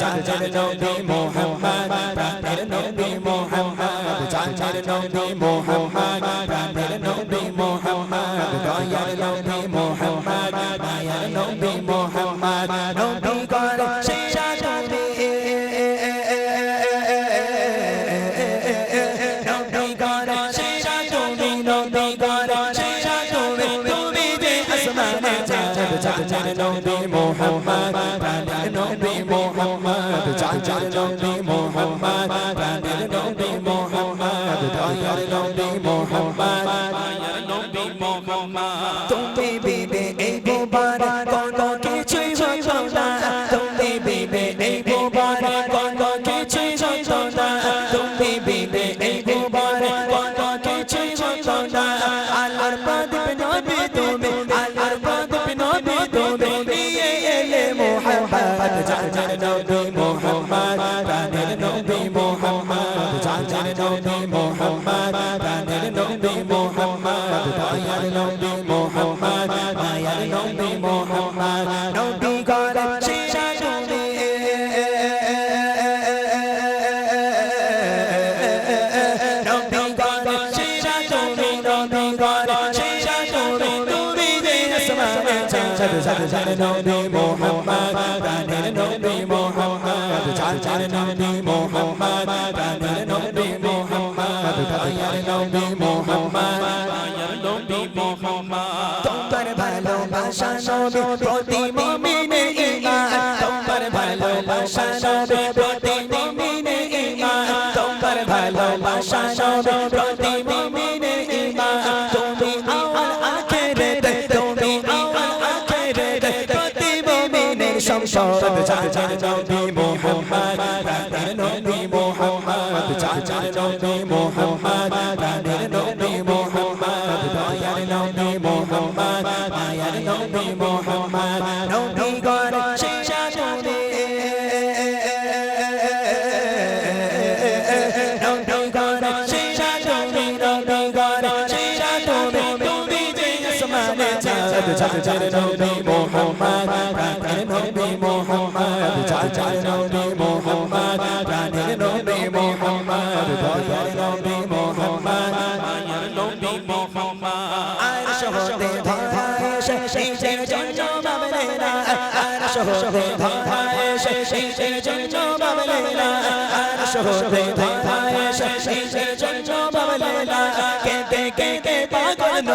চাঁদের নবী মোহাম্মদ প্রাণের নবী মোহাম্মদ চাঁদের নবী মোহাম্মদ প্রাণের নবী মোহাম্মদ দয়ার নবী মোহাম্মদ মায়ার নবী মোহাম্মদ নবী গণ সেরা নবী নবী গণ সেরা নবী নবী গণ সেরা নবী তুমি যে আসমানে চাঁদ চাঁদের নবী মোহাম্মদ চাঁদের নবী মোহাম্মদ প্রাণের নবী মোহাম্মদ দয়ার নবী মোহাম্মদ মায়ার নবী মোহাম্মদ তুমি বিবে এই গোবার কোন কিছুই হতো না তুমি বিবে এই গোবার কোন কিছুই হতো না তুমি বিবে এই গোবার কোন কিছুই হতো না আল্লাহর প্রদীপ নবী তুমি আল্লাহর প্রদীপ নবী তুমি নিয়ে এলে মোহাম্মদ জানের মোহাম্মদ দয়ার নবী মোহাম্মদ মায়ার নবী মোহাম্মদ নবী করে সেরা নবী মোহাম্মদ প্রাণের নবী মোহাম্মদ চাঁদ নবী মোহাম্মদ প্রাণের নবী মোহাম্মদ দয়ার নবী মোহাম্মদ ভালোবাসা নবী প্রতি মুমিনে ঈমান তোমার ভালোবাসা নবী প্রতি মুমিনে ঈমান তোমার ভালোবাসা নবী প্রতি মুমিনে ঈমান তুমি আওয়াল আখিরাতে তুমি আওয়াল আখিরাতে প্রতি মুমিনের সম্পদ চাচার নবী মোহাম্মদ নবী মোহাম্মদ চাচার নবী মোহাম্মদ চাঁদ চাঁদের নবী মোহাম্মদ প্রাণের নবী মোহাম্মদ চাচার নবী মোহাম্মদ প্রাণের নবী মোহাম্মদ দয়ার নবী মোহাম্মদ মায়ার নবী মোহাম্মদ আরশ হতে ধরা এসে নিজের জন্য বাবলে না আরশ হতে ধরা এসে নিজের জন্য বাবলে না আরশ হতে ধরা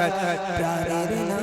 আসমানে